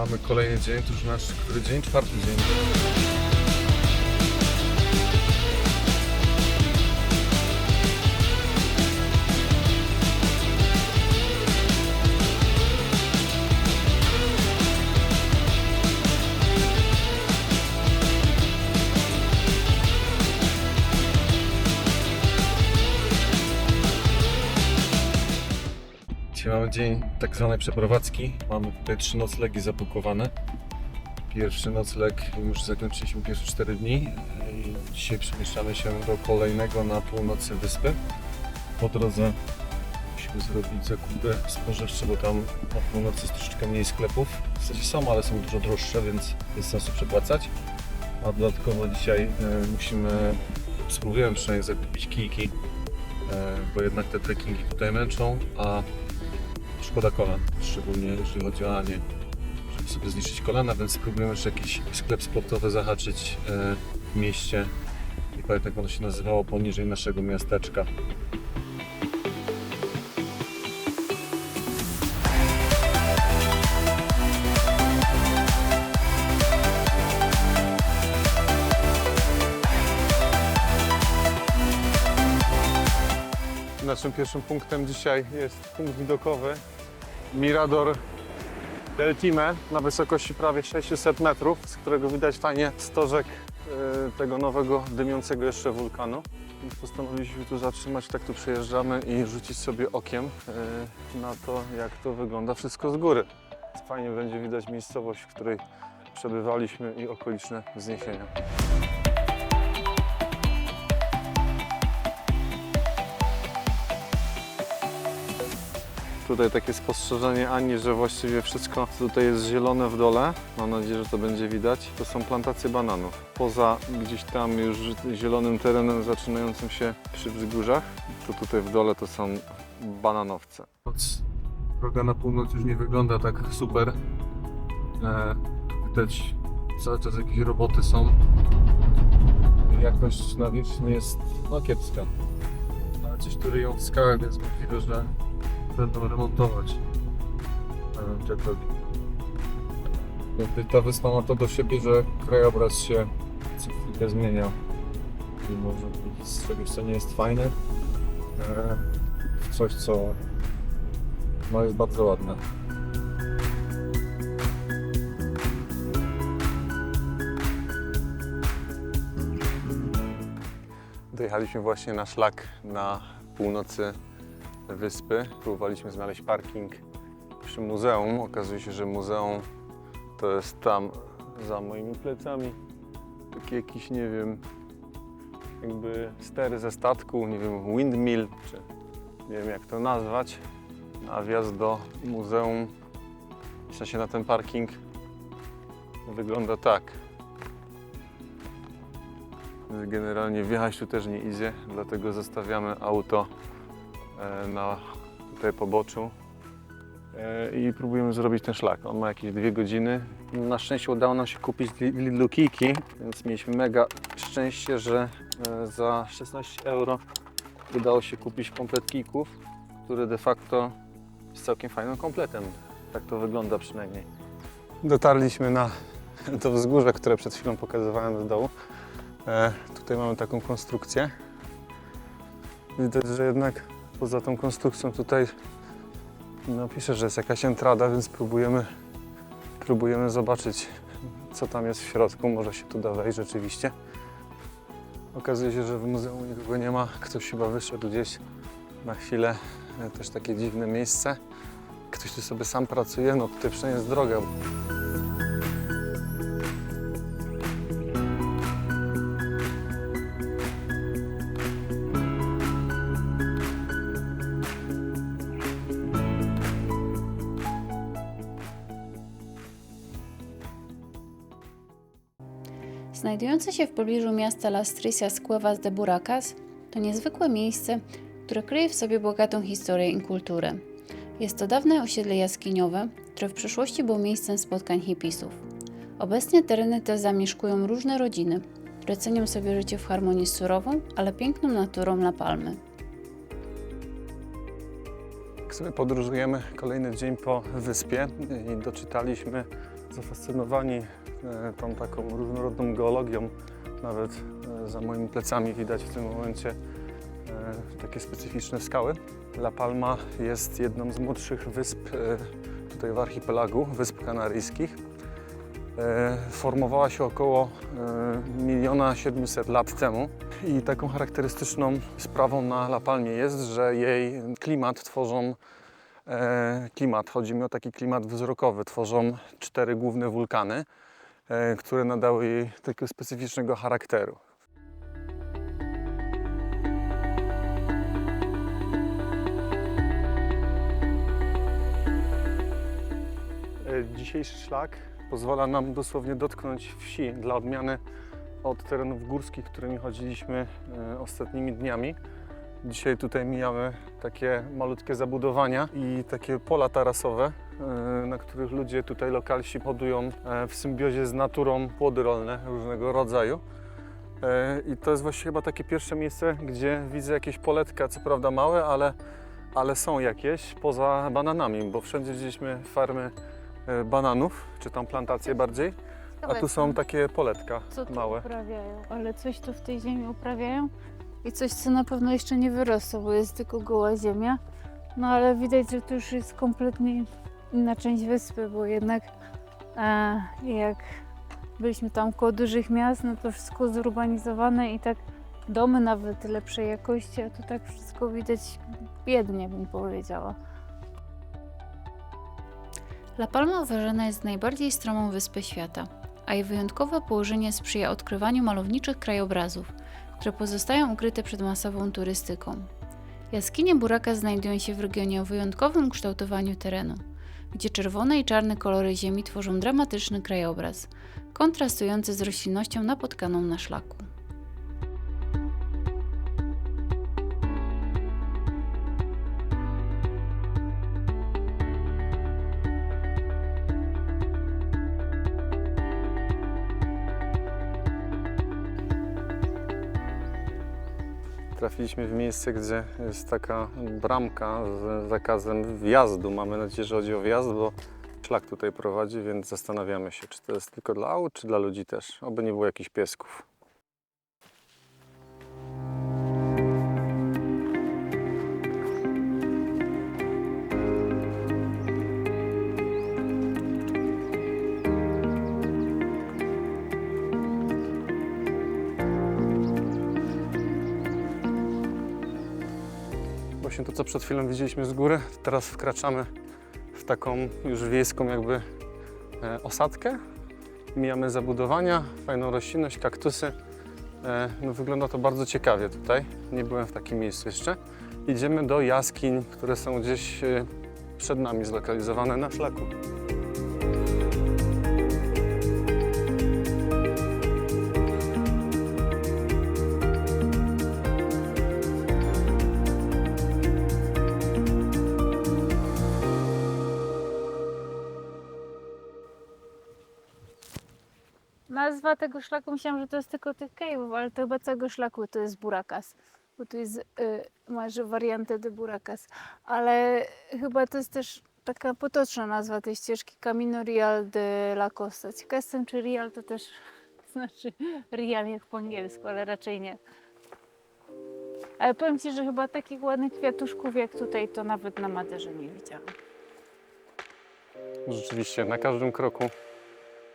Mamy kolejny dzień, to już nasz który dzień? Czwarty dzień. Dzień tak zwanej przeprowadzki. Mamy tutaj trzy noclegi zabukowane. Pierwszy nocleg już zakończyliśmy pierwsze 4 dni i dzisiaj przemieszczamy się do kolejnego na północy wyspy. Po drodze musimy zrobić zakupy spożywcze, bo tam na północy jest troszeczkę mniej sklepów. W sensie są, ale są dużo droższe, więc jest sensu przepłacać. A dodatkowo dzisiaj e, musimy, spróbujemy przynajmniej zakupić kijki, e, bo jednak te trekkingi tutaj męczą, a szkoda kolan, szczególnie jeżeli chodzi o Anię, żeby sobie zniszczyć kolana, więc spróbujemy jeszcze jakiś sklep sportowy zahaczyć e, w mieście. Nie pamiętam jak ono się nazywało, poniżej naszego miasteczka. Naszym pierwszym punktem dzisiaj jest punkt widokowy Mirador del Time na wysokości prawie 600 metrów, z którego widać fajnie stożek e, tego nowego, dymiącego jeszcze wulkanu. Postanowiliśmy tu zatrzymać, tak tu przejeżdżamy i rzucić sobie okiem e, na to, jak to wygląda wszystko z góry. Fajnie będzie widać miejscowość, w której przebywaliśmy i okoliczne wzniesienia. Tutaj takie spostrzeżenie Ani, że właściwie wszystko tutaj jest zielone w dole. Mam nadzieję, że to będzie widać. To są plantacje bananów. Poza gdzieś tam już zielonym terenem zaczynającym się przy wzgórzach, to tutaj w dole to są bananowce. Droga na północ już nie wygląda tak super. E, widać cały czas jakieś roboty są. Jakość nawierzchni jest no kiepska. Ale coś tu ryją w skałach, więc możliwe, że będą remontować te drogi. Jakby Ta wyspa ma to do siebie, że krajobraz się co chwilkę zmienia. I może być z czegoś, co nie jest fajne, e, w coś, co no, jest bardzo ładne. Dojechaliśmy właśnie na szlak na północy wyspy. Próbowaliśmy znaleźć parking przy muzeum. Okazuje się, że muzeum to jest tam za moimi plecami. Taki jakiś, nie wiem, jakby stery ze statku, nie wiem, windmill, czy nie wiem jak to nazwać. A wjazd do muzeum, w sensie na ten parking, wygląda tak. Generalnie wjechać tu też nie idzie, dlatego zostawiamy auto na tutaj poboczu e, i próbujemy zrobić ten szlak. On ma jakieś dwie godziny. Na szczęście udało nam się kupić Lidlu kijki, więc mieliśmy mega szczęście, że e, za 16 euro udało się kupić komplet kijków, który de facto jest całkiem fajnym kompletem. Tak to wygląda przynajmniej. Dotarliśmy na to wzgórze, które przed chwilą pokazywałem z dołu. E, tutaj mamy taką konstrukcję. Widać, że jednak poza tą konstrukcją tutaj no, pisze, że jest jakaś entrada, więc próbujemy, próbujemy zobaczyć, co tam jest w środku. Może się tu da wejść rzeczywiście. Okazuje się, że w muzeum nikogo nie ma. Ktoś chyba wyszedł gdzieś na chwilę. E, Też takie dziwne miejsce. Ktoś tu sobie sam pracuje, no tutaj przynajmniej jest droga. Znajdujące się w pobliżu miasta Las Tricias Cuevas de Buracas to niezwykłe miejsce, które kryje w sobie bogatą historię i kulturę. Jest to dawne osiedle jaskiniowe, które w przeszłości było miejscem spotkań hipisów. Obecnie tereny te zamieszkują różne rodziny, które cenią sobie życie w harmonii z surową, ale piękną naturą La Palmy. sobie podróżujemy kolejny dzień po wyspie i doczytaliśmy, zafascynowani e, tą taką różnorodną geologią. Nawet e, za moimi plecami widać w tym momencie e, takie specyficzne skały. La Palma jest jedną z młodszych wysp tutaj w archipelagu, Wysp Kanaryjskich. Formowała się około miliona 700 lat temu i taką charakterystyczną sprawą na La Palmie jest, że jej klimat tworzą klimat, chodzi mi o taki klimat wzrokowy, tworzą cztery główne wulkany, e, które nadały jej takiego specyficznego charakteru. E, Dzisiejszy szlak pozwala nam dosłownie dotknąć wsi dla odmiany od terenów górskich, którymi chodziliśmy e, ostatnimi dniami. Dzisiaj tutaj mijamy takie malutkie zabudowania i takie pola tarasowe, e, na których ludzie tutaj lokalsi hodują e, w symbiozie z naturą płody rolne różnego rodzaju. E, I to jest właściwie chyba takie pierwsze miejsce, gdzie widzę jakieś poletka, co prawda małe, ale, ale są jakieś poza bananami, bo wszędzie widzieliśmy farmy bananów, czy tam plantacje bardziej, a tu są takie poletka co tu małe. uprawiają, ale coś tu w tej ziemi uprawiają i coś, co na pewno jeszcze nie wyrosło, bo jest tylko goła ziemia. No ale widać, że to już jest kompletnie inna część wyspy, bo jednak e, jak byliśmy tam koło dużych miast, no to wszystko zurbanizowane i tak domy nawet lepszej jakości, a tu tak wszystko widać biednie, bym powiedziała. La Palma uważana jest najbardziej stromą wyspę świata, a jej wyjątkowe położenie sprzyja odkrywaniu malowniczych krajobrazów, które pozostają ukryte przed masową turystyką. Jaskinie Buraka znajdują się w regionie o wyjątkowym kształtowaniu terenu, gdzie czerwone i czarne kolory ziemi tworzą dramatyczny krajobraz, kontrastujący z roślinnością napotkaną na szlaku. Trafiliśmy w miejsce, gdzie jest taka bramka z zakazem wjazdu. Mamy nadzieję, że chodzi o wjazd, bo szlak tutaj prowadzi, więc zastanawiamy się, czy to jest tylko dla aut, czy dla ludzi też. Oby nie było jakichś piesków. Właśnie to, co przed chwilą widzieliśmy z góry, teraz wkraczamy w taką już wiejską jakby e, osadkę. Mijamy zabudowania, fajną roślinność, kaktusy. E, no, wygląda to bardzo ciekawie tutaj. Nie byłem w takim miejscu jeszcze. Idziemy do jaskiń, które są gdzieś e, przed nami zlokalizowane na szlaku. Tego szlaku myślałam, że to jest tylko tych cave'ów, ale to chyba całego szlaku to jest Burakas. Bo tu jest, y, masz wariantę de Burakas. Ale chyba to jest też taka potoczna nazwa tej ścieżki Camino Real de la Costa. Ciekawa jestem, czy Real to też znaczy Real jak po angielsku, ale raczej nie. Ale powiem Ci, że chyba takich ładnych kwiatuszków jak tutaj to nawet na Maderze nie widziałam. Rzeczywiście, na każdym kroku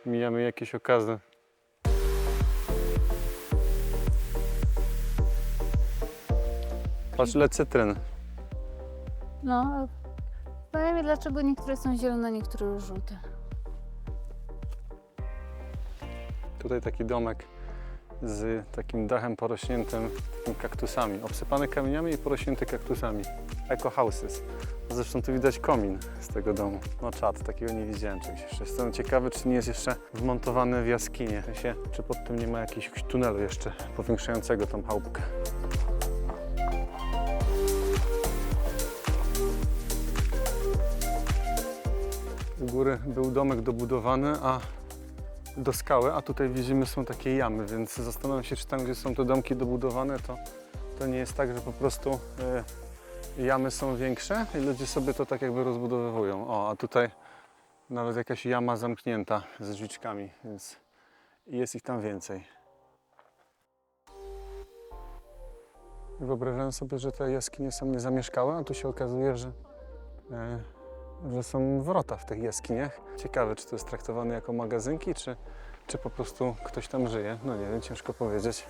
mijamy jakieś okazy. Patrz, ile cytryn. No, powiem dlaczego niektóre są zielone, niektóre już żółte. Tutaj taki domek z takim dachem porośniętym takimi kaktusami, obsypany kamieniami i porośnięty kaktusami. Eco houses. Zresztą tu widać komin z tego domu. No czad, takiego nie widziałem czegoś jeszcze. Jestem ciekawy, czy nie jest jeszcze wmontowany w jaskinie. W sensie, czy pod tym nie ma jakiegoś tunelu jeszcze powiększającego tą chałupkę. Góry był domek dobudowany, a do skały, a tutaj widzimy są takie jamy, więc zastanawiam się, czy tam, gdzie są te domki dobudowane, to, to nie jest tak, że po prostu e, jamy są większe i ludzie sobie to tak jakby rozbudowywują. O, a tutaj nawet jakaś jama zamknięta ze drzwiczkami, więc jest ich tam więcej. Wyobrażałem sobie, że te jaskinie są niezamieszkałe, a tu się okazuje, że, e, że są wrota w tych jaskiniach. Ciekawe, czy to jest traktowane jako magazynki, czy, czy po prostu ktoś tam żyje. No nie wiem, ciężko powiedzieć.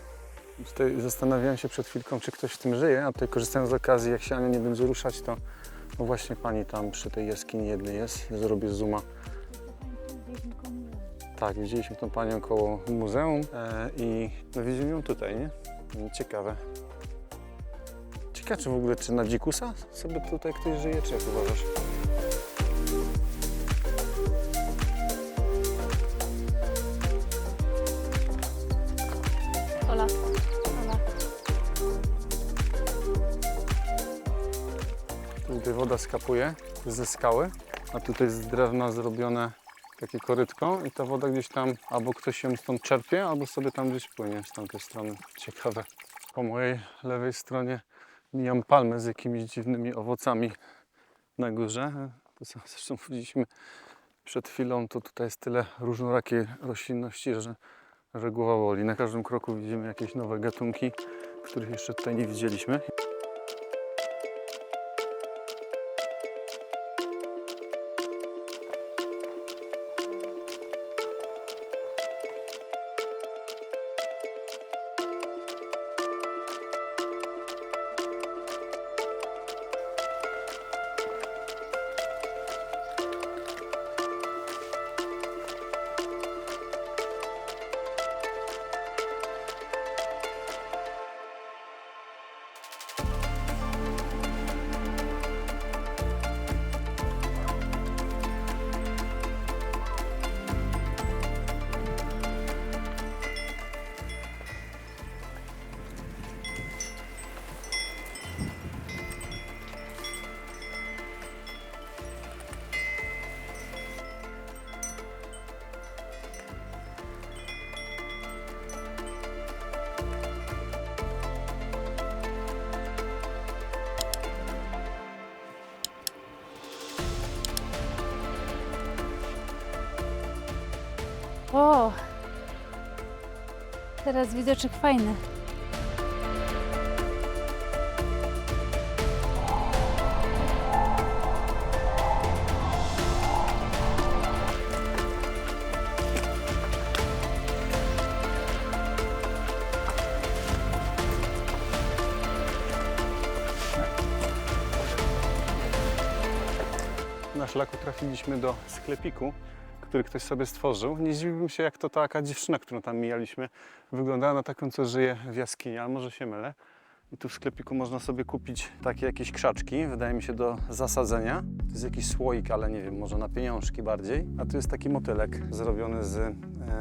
Tutaj zastanawiałem się przed chwilką, czy ktoś w tym żyje, a tutaj korzystając z okazji, jak się Ania nie będzie ruszać, to no właśnie pani tam przy tej jaskini jednej jest. Zrobię zooma. Tak, widzieliśmy tą panią koło muzeum e, i no widzimy ją tutaj, nie? No, Ciekawe. Ciekawe, czy w ogóle, czy na dzikusa sobie tutaj ktoś żyje, czy jak uważasz? Tutaj woda skapuje ze skały, a tutaj z drewna zrobione takie korytko i ta woda gdzieś tam, albo ktoś ją stąd czerpie, albo sobie tam gdzieś płynie z tamtej strony. Ciekawe. Po mojej lewej stronie mijam palmę z jakimiś dziwnymi owocami na górze. To co zresztą widzieliśmy przed chwilą, to tutaj jest tyle różnorakiej roślinności, że, że głowa boli. Na każdym kroku widzimy jakieś nowe gatunki, których jeszcze tutaj nie widzieliśmy. O! Teraz widoczek fajny. Na szlaku trafiliśmy do sklepiku, który ktoś sobie stworzył. Nie zdziwiłbym się, jak to taka dziewczyna, którą tam mijaliśmy, wyglądała na taką, co żyje w jaskini, ale może się mylę. I tu w sklepiku można sobie kupić takie jakieś krzaczki, wydaje mi się do zasadzenia. To jest jakiś słoik, ale nie wiem, może na pieniążki bardziej. A tu jest taki motylek zrobiony z, e,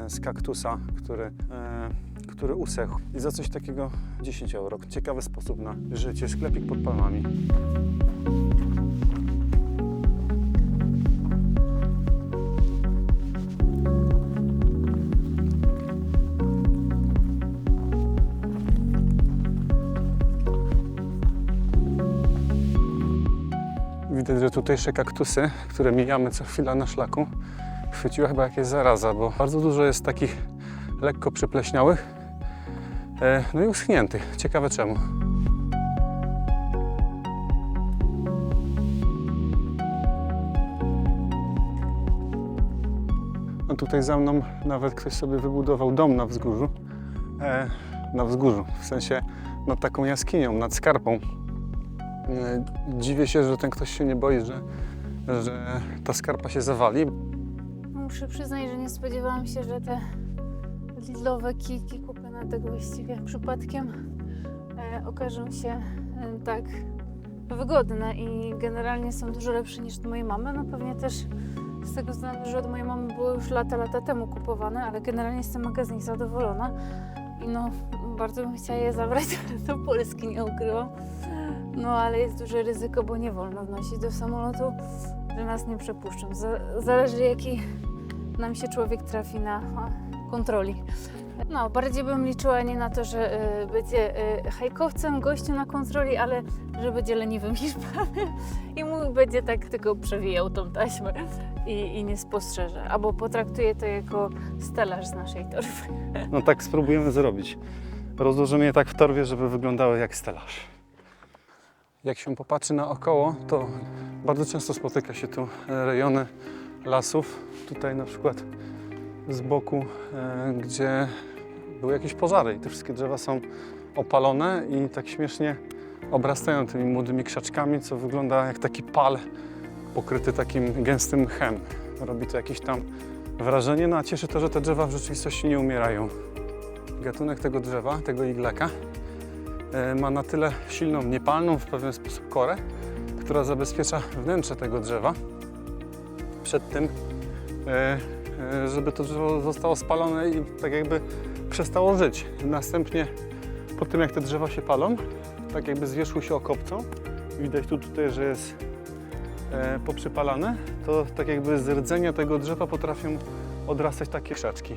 z kaktusa, który, e, który usechł. I za coś takiego 10 euro. Ciekawy sposób na życie. Sklepik pod palmami. Widać, że tutejsze kaktusy, które mijamy co chwila na szlaku, chwyciła chyba jakieś zaraza, bo bardzo dużo jest takich lekko przypleśniałych, e, no i uschniętych. Ciekawe czemu. No tutaj za mną nawet ktoś sobie wybudował dom na wzgórzu. E, na wzgórzu, w sensie nad taką jaskinią, nad skarpą. E, Dziwię się, że ten ktoś się nie boi, że, że ta skarpa się zawali. Muszę przyznać, że nie spodziewałam się, że te lidlowe kijki kupione tego właściwie przypadkiem e, okażą się e, tak wygodne i generalnie są dużo lepsze niż od mojej mamy. No pewnie też z tego względu, że od mojej mamy było już lata, lata temu kupowane, ale generalnie jestem nich zadowolona i no bardzo bym chciała je zabrać do Polski, nie ukrywam. No ale jest duże ryzyko, bo nie wolno wnosić do samolotu, że nas nie przepuszczą. Za- Zależy jaki nam się człowiek trafi na kontroli. No, bardziej bym liczyła nie na to, że y, będzie y, hajkowcem, gościem na kontroli, ale że będzie leniwym Hiszpanem i mu będzie tak tylko przewijał tą taśmę i, i nie spostrzeże. Albo potraktuje to jako stelaż z naszej torby. No tak spróbujemy zrobić. Rozłożymy je tak w torbie, żeby wyglądały jak stelaż. Jak się popatrzy naokoło, to bardzo często spotyka się tu e, rejony lasów. Tutaj na przykład z boku, e, gdzie były jakieś pożary i te wszystkie drzewa są opalone i tak śmiesznie obrastają tymi młodymi krzaczkami, co wygląda jak taki pal pokryty takim gęstym mchem. Robi to jakieś tam wrażenie, no a cieszy to, że te drzewa w rzeczywistości nie umierają. Gatunek tego drzewa, tego iglaka, ma na tyle silną, niepalną w pewien sposób korę, która zabezpiecza wnętrze tego drzewa przed tym, e, e, żeby to drzewo zostało spalone i tak jakby przestało żyć. Następnie po tym, jak te drzewa się palą, tak jakby z się okopcą, widać tu tutaj, że jest e, poprzypalane, to tak jakby z rdzenia tego drzewa potrafią odrastać takie krzaczki.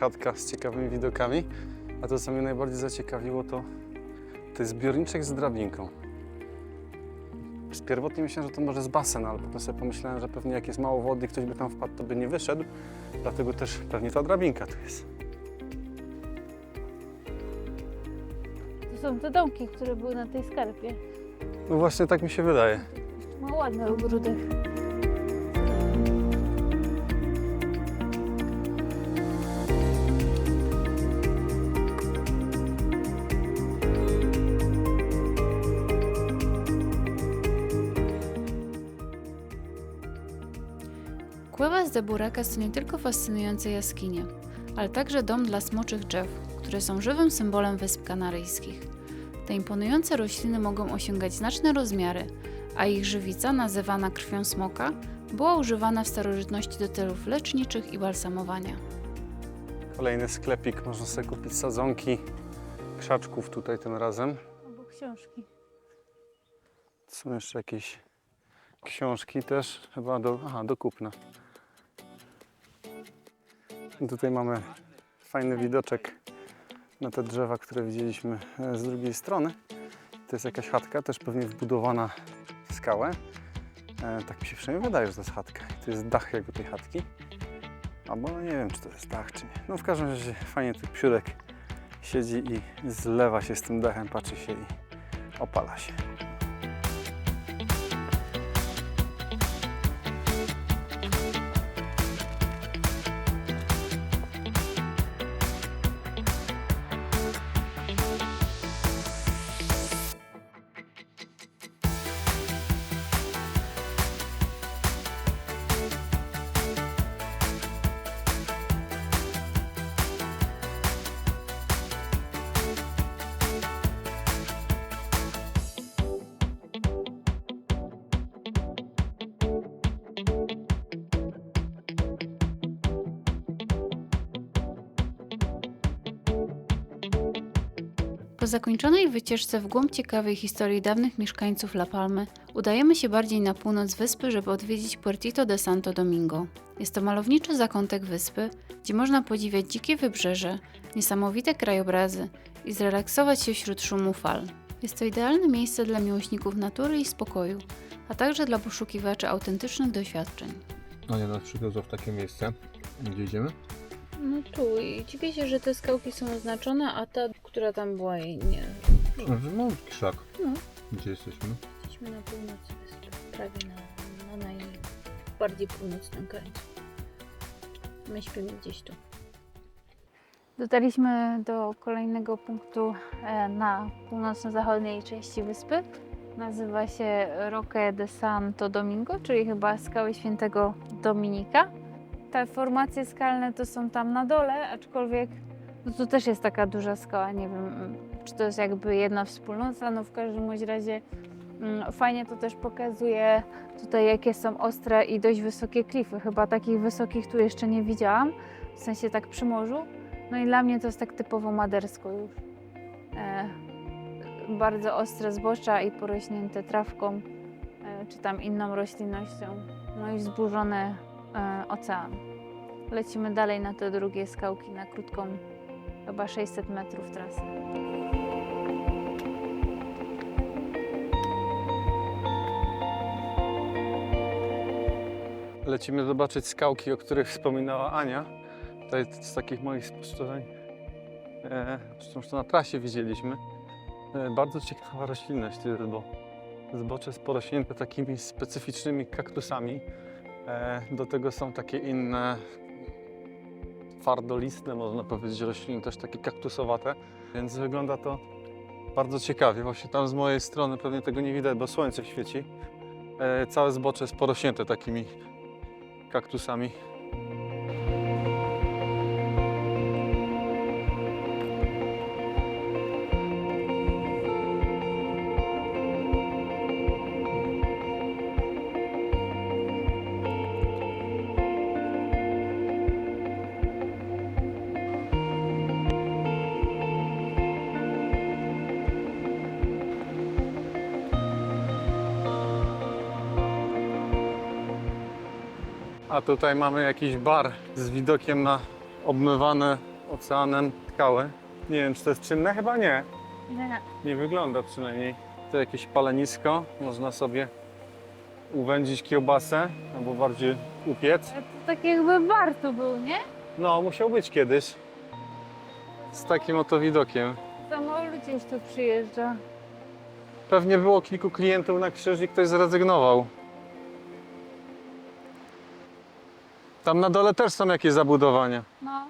Chatka z ciekawymi widokami, a to co mnie najbardziej zaciekawiło to, to jest zbiorniczek z drabinką. Pierwotnie myślałem, że to może z basen, ale potem sobie pomyślałem, że pewnie jak jest mało wody ktoś by tam wpadł, to by nie wyszedł. Dlatego też pewnie ta drabinka tu jest. To są te domki, które były na tej skarpie. No właśnie tak mi się wydaje. Ma ładny ogródek. Cuevas de Buracas to nie tylko fascynujące jaskinie, ale także dom dla smoczych drzew, które są żywym symbolem Wysp Kanaryjskich. Te imponujące rośliny mogą osiągać znaczne rozmiary, a ich żywica, nazywana krwią smoka, była używana w starożytności do celów leczniczych i balsamowania. Kolejny sklepik, można sobie kupić sadzonki krzaczków tutaj tym razem. Albo książki. Są jeszcze jakieś książki też, chyba do, aha, do kupna. Tutaj mamy fajny widoczek na te drzewa, które widzieliśmy e, z drugiej strony. To jest jakaś chatka, też pewnie wbudowana w skałę. E, tak mi się przynajmniej wydaje, że to jest chatka. To jest dach jakby tej chatki. Albo no nie wiem, czy to jest dach, czy nie. No w każdym razie fajnie tu psiurek siedzi i zlewa się z tym dachem, patrzy się i opala się. Po zakończonej wycieczce w głąb ciekawej historii dawnych mieszkańców La Palmy, udajemy się bardziej na północ wyspy, żeby odwiedzić Puertito de Santo Domingo. Jest to malowniczy zakątek wyspy, gdzie można podziwiać dzikie wybrzeże, niesamowite krajobrazy i zrelaksować się wśród szumu fal. Jest to idealne miejsce dla miłośników natury i spokoju, a także dla poszukiwaczy autentycznych doświadczeń. Ania nas przywiozła w takie miejsce. Gdzie idziemy? No tu i dziwię się, że te skałki są oznaczone, a ta, która tam była jej nie. No, krzak. No. Gdzie jesteśmy? Jesteśmy na północy wyspy, prawie na, na najbardziej północnym krańcu. My śpimy gdzieś tu. Dotarliśmy do kolejnego punktu e, na północno-zachodniej części wyspy. Nazywa się Roque de Santo Domingo, czyli chyba skały świętego Dominika. Te formacje skalne to są tam na dole, aczkolwiek no tu też jest taka duża skała. Nie wiem, czy to jest jakby jedna wspólnota, no w każdym razie Mm, Fajnie to też pokazuje tutaj, jakie są ostre i dość wysokie klify. Chyba takich wysokich tu jeszcze nie widziałam, w sensie tak przy morzu. No i dla mnie to jest tak typowo madersko już. E, bardzo ostre zbocza i porośnięte trawką, e, czy tam inną roślinnością. No i wzburzony e, ocean. Lecimy dalej na te drugie skałki, na krótką, chyba 600 metrów trasy. Lecimy zobaczyć skałki, o których wspominała Ania. Tutaj z takich moich spostrzeżeń, e, zresztą to na trasie widzieliśmy, e, bardzo ciekawa roślinność jest, bo zbocze jest porośnięte takimi specyficznymi kaktusami. E, do tego są takie inne twardolistne, można powiedzieć, rośliny, też takie kaktusowate, więc wygląda to bardzo ciekawie. Właśnie tam z mojej strony pewnie tego nie widać, bo słońce świeci. E, całe zbocze jest porośnięte takimi kaktusami. A tutaj mamy jakiś bar z widokiem na obmywane oceanem skały. Nie wiem, czy to jest czynne? Chyba nie. Nie. Nie wygląda przynajmniej. To jakieś palenisko. Można sobie uwędzić kiełbasę, albo bardziej upiec. To tak jakby bar tu był, nie? No, musiał być kiedyś. Z takim oto widokiem. Samolot gdzieś tu przyjeżdża. Pewnie było kilku klientów na krzyż i ktoś zrezygnował. Tam na dole też są jakieś zabudowania. No.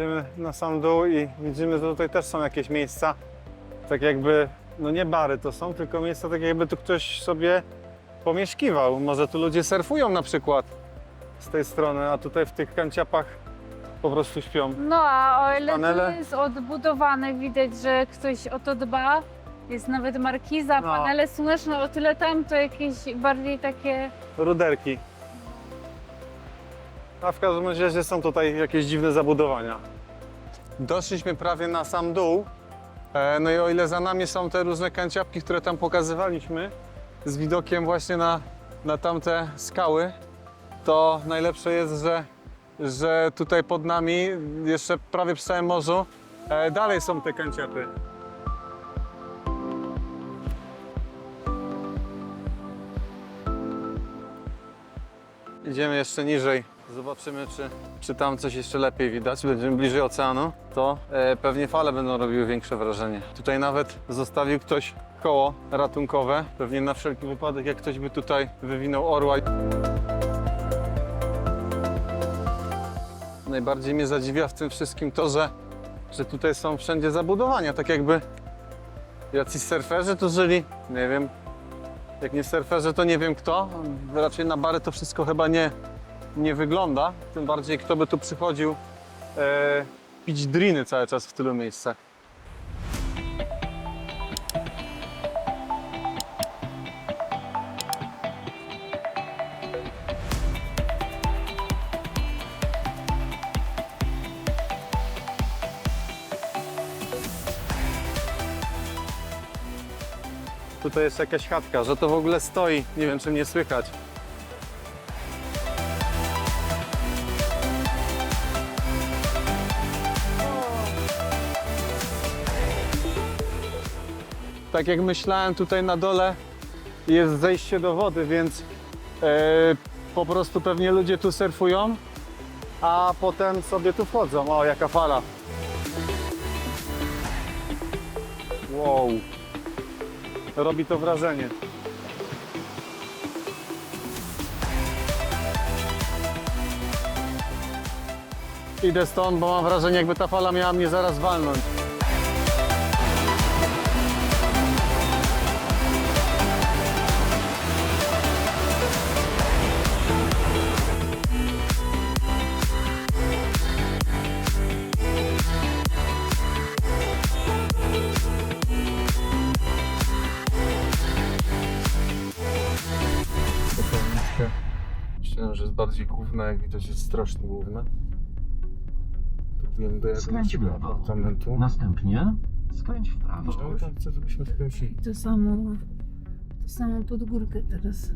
Idziemy na sam dół i widzimy, że tutaj też są jakieś miejsca, tak jakby, no nie bary to są, tylko miejsca tak jakby tu ktoś sobie pomieszkiwał. Może tu ludzie surfują na przykład z tej strony, a tutaj w tych kanciapach po prostu śpią. No a o ile Panele? tu jest odbudowane, widać, że ktoś o to dba. Jest nawet markiza, No. panele słoneczne, o tyle tam to jakieś bardziej takie... Ruderki. A w każdym razie są tutaj jakieś dziwne zabudowania. Doszliśmy prawie na sam dół. E, No i o ile za nami są te różne kanciapki, które tam pokazywaliśmy, z widokiem właśnie na, na tamte skały, to najlepsze jest, że, że tutaj pod nami, jeszcze prawie przy całym morzu, e, dalej są te kanciapy. Idziemy jeszcze niżej. Zobaczymy, czy, czy tam coś jeszcze lepiej widać. Będziemy bliżej oceanu, to e, pewnie fale będą robiły większe wrażenie. Tutaj nawet zostawił ktoś koło ratunkowe. Pewnie na wszelki wypadek, jak ktoś by tutaj wywinął orła. Najbardziej mnie zadziwia w tym wszystkim to, że, że tutaj są wszędzie zabudowania. Tak jakby jacyś surferzy tu żyli. Nie wiem, jak nie surferzy, to nie wiem kto. Raczej na bary to wszystko chyba nie, nie wygląda. Tym bardziej kto by tu przychodził e, pić driny cały czas w tylu miejscach. Tutaj jest jakaś chatka, że to w ogóle stoi. Nie wiem, czy mnie słychać. tak jak myślałem, tutaj na dole jest zejście do wody, więc e, po prostu pewnie ludzie tu surfują, a potem sobie tu wchodzą. O, jaka fala. Wow. Robi to wrażenie. Idę stąd, bo mam wrażenie, jakby ta fala miała mnie zaraz walnąć. Główna, jak widać jest strasznie główna. Próbujemy dojechać Skręć w do lewo. Następnie skręć w prawo. Ale tak chcę, żebyśmy skręcili. To samo, to samo pod górkę teraz.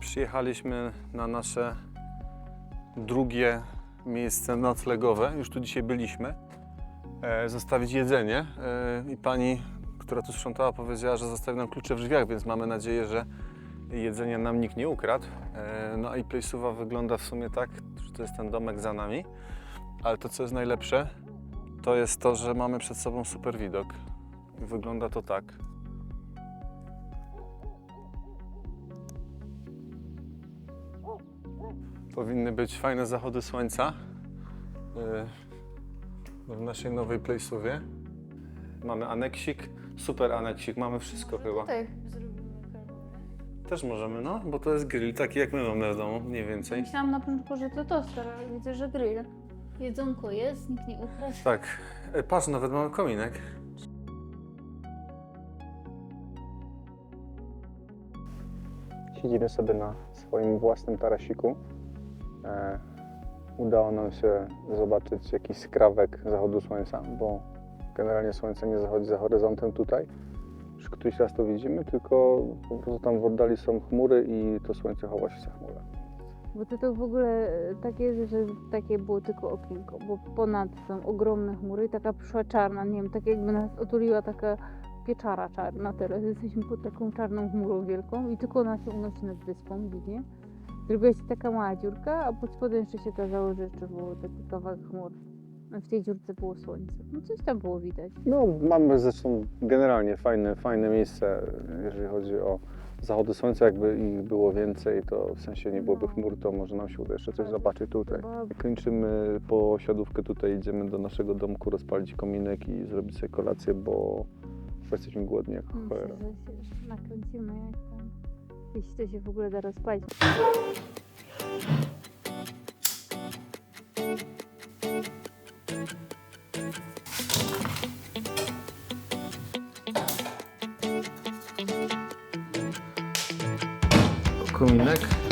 Przyjechaliśmy na nasze drugie miejsce noclegowe. Już tu dzisiaj byliśmy. E, zostawić jedzenie. E, I pani, która tu sprzątała, powiedziała, że zostawi nam klucze w drzwiach, więc mamy nadzieję, że jedzenie nam nikt nie ukradł. E, no i Plejsuwa wygląda w sumie tak, że to jest ten domek za nami. Ale to, co jest najlepsze, to jest to, że mamy przed sobą super widok. Wygląda to tak. Powinny być fajne zachody słońca yy, w naszej nowej Plejsowie. Mamy aneksik, super aneksik, mamy wszystko chyba. Tak. Też możemy, no, bo to jest grill taki jak my mamy w domu, mniej więcej. Myślałam na początku, że to toster, ale widzę, że grill. Jedzonko jest, nikt nie ukradł. Tak, E, patrz, nawet mamy kominek. Siedzimy sobie na swoim własnym tarasiku. E, udało nam się zobaczyć jakiś skrawek zachodu słońca, bo generalnie słońce nie zachodzi za horyzontem tutaj. Już któryś raz to widzimy, tylko po prostu tam w oddali są chmury i to słońce chowa się za chmurę. Bo to, to w ogóle e, tak jest, że takie było tylko okienko, bo ponad są ogromne chmury i taka przyszła czarna, nie wiem, tak jakby nas otuliła taka pieczara czarna teraz. Jesteśmy pod taką czarną chmurą wielką i tylko ona się unosi nad wyspą, widnie. Zrobiła się taka mała dziurka, a pod spodem jeszcze się okazało, że jeszcze było taki kawałek chmur. W tej dziurce było słońce. No coś tam było widać. No, mamy zresztą generalnie fajne, fajne miejsce, jeżeli chodzi o zachody słońca. Jakby ich było więcej, to w sensie nie byłoby No. chmur, to może nam się uda jeszcze coś Tak. zobaczyć tutaj. Kończymy posiadówkę tutaj, idziemy do naszego domku, rozpalić kominek i zrobić sobie kolację, bo jesteśmy głodni jak cholera. nakręcimy jak tam. Jeśli to się w ogóle da rozpalić. Kominek.